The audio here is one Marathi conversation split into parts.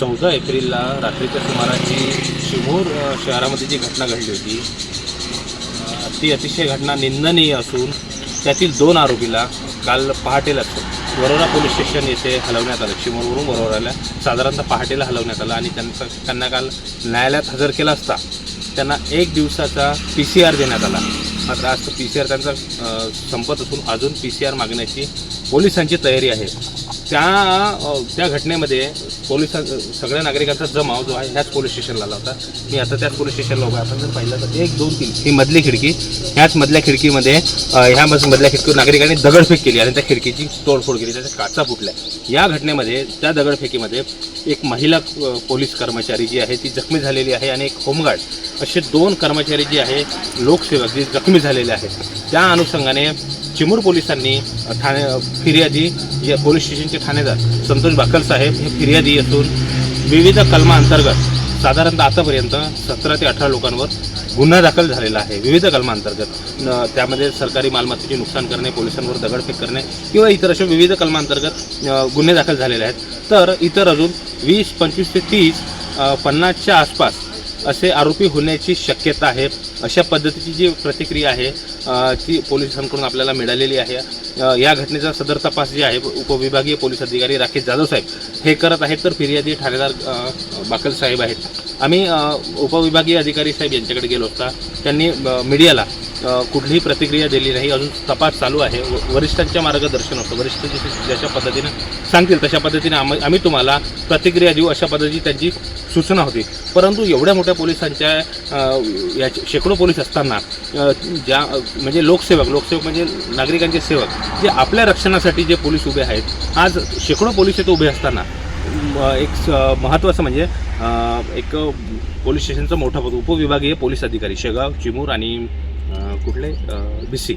चौदा एप्रिलला रात्रीच्या सुमाराची शिमूर शहरामध्ये जी घटना घडली होती ती अतिशय घटना निंदनीय असून त्यातील दोन आरोपीला काल पहाटेलाच वरोरा पोलीस स्टेशन येथे हलवण्यात आलं. शिमोरवरून वरोराला साधारणतः पहाटेला हलवण्यात आलं आणि त्यांचा त्यांना काल न्यायालयात हजर केला असता त्यांना एक दिवसाचा पी सी आर देण्यात आला. आज पी सी आर त्यांचा संपत असून अजून पी सी आर मागण्याची पोलिसांची तयारी आहे. त्या त्या घटनेमध्ये पोलिसां सगळ्या नागरिकांचा जमाव जो आहे ह्याच पोलीस स्टेशनला आला होता. मी आता त्याच पोलीस स्टेशनला उभा आपण जर पाहिलं तर एक दोन तीन ही मधली खिडकी ह्याच मधल्या खिडकीमध्ये ह्या मधल्या खिडकीवर नागरिकांनी दगडफेक केली आणि त्या खिडकीची तोडफोड केली. त्याच्या काचा फुटल्या. या घटनेमध्ये त्या दगडफेकीमध्ये एक महिला पोलीस कर्मचारी जी आहे ती जखमी झालेली आहे आणि एक होमगार्ड असे दोन कर्मचारी जे आहे लोकसेवक जे जखमी झालेले आहेत. त्या अनुषंगाने चिमूर पोलिसांनी ठाणे फिर्यादी या पोलीस स्टेशनचे ठाणेदार संतोष बाकल साहेब हे फिर्यादी असून विविध कलमांतर्गत साधारणतः आतापर्यंत सतरा ते अठरा लोकांवर गुन्हा दाखल झालेला आहे. विविध कलमांतर्गत त्यामध्ये सरकारी मालमत्तेचे नुकसान करणे पोलिसांवर दगडफेक करणे किंवा इतर अशा विविध कलमांतर्गत गुन्हे दाखल झालेले आहेत. तर इतर अजून वीस पंचवीस ते तीस पन्नासच्या आसपास असे आरोपी होण्याची शक्यता आहे. अशा पद्धतीची जी प्रतिक्रिया आहे ती पोलिसांकडून आपल्याला मिळालेली आहे. या घटनेचा सदर तपास जे आहे उपविभागीय पोलीस अधिकारी राकेश जाधव साहेब हे करत आहेत. तर फिर्यादी ठाणेदार बाकल साहेब आहेत. आम्ही उपविभागीय अधिकारी साहेब यांच्याकडे गेलो असता त्यांनी मीडियाला कुठलीही प्रतिक्रिया दिली नाही. अजून तपास चालू आहे. व- वरिष्ठांच्या मार्गदर्शन होतं वरिष्ठ जसे जशा पद्धतीनं सांगतील तशा पद्धतीने आम्ही आम्ही तुम्हाला प्रतिक्रिया देऊ. अशा पद्धतीची त्यांची सूचना होती. परंतु एवढ्या मोठ्या पोलिसांच्या या शेकडो पोलीस असताना ज्या म्हणजे लोकसेवक लोकसेवक म्हणजे नागरिकांचे सेवक जे आपल्या रक्षणासाठी जे पोलीस उभे आहेत आज शेकडो पोलीस इथे उभे असताना एक महत्त्वाचं म्हणजे एक पोलीस स्टेशनचं मोठा पद उपविभागीय पोलीस अधिकारी शेगाव चिमूर आणि कुठले बी सी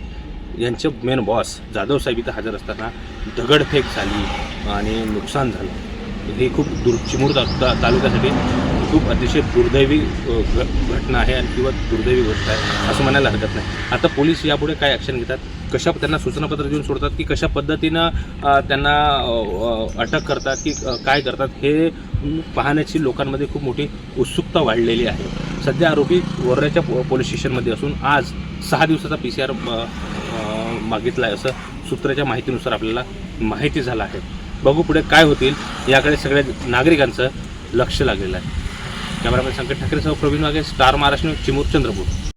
यांचे मेन बॉस जाधव साहेब इथं हजर असताना दगडफेक झाली आणि नुकसान झालं. ही खूप दुर् चिमूर ता तालुक्यासाठी खूप अतिशय दुर्दैवी घ- घटना आहे आणि किंवा दुर्दैवी गोष्ट आहे असं म्हणायला हरकत नाही. आता पोलीस यापुढे काय ॲक्शन घेतात? कशा त्यांना सूचनापत्र देऊन सोडतात की कशा पद्धतीनं त्यांना अटक करतात की काय करतात? हे पाहण्याची लोकांमध्ये खूप मोठी उत्सुकता वाढलेली आहे. सध्या आरोपी वरऱ्याच्या पो पोलीस स्टेशनमध्ये असून आज सहा दिवसाचा पी सी आर मागितला आहे असं सूत्राच्या माहितीनुसार आपल्याला माहिती झालं आहे. बघू पुढे काय होतील. याकडे सगळ्या नागरिकांचं लक्ष लागलेलं आहे. कॅमेरामॅन संकट ठाकरेसह प्रवीण वागे स्टार महाराष्ट्र न्यूज, चिमूर चंद्रपूर.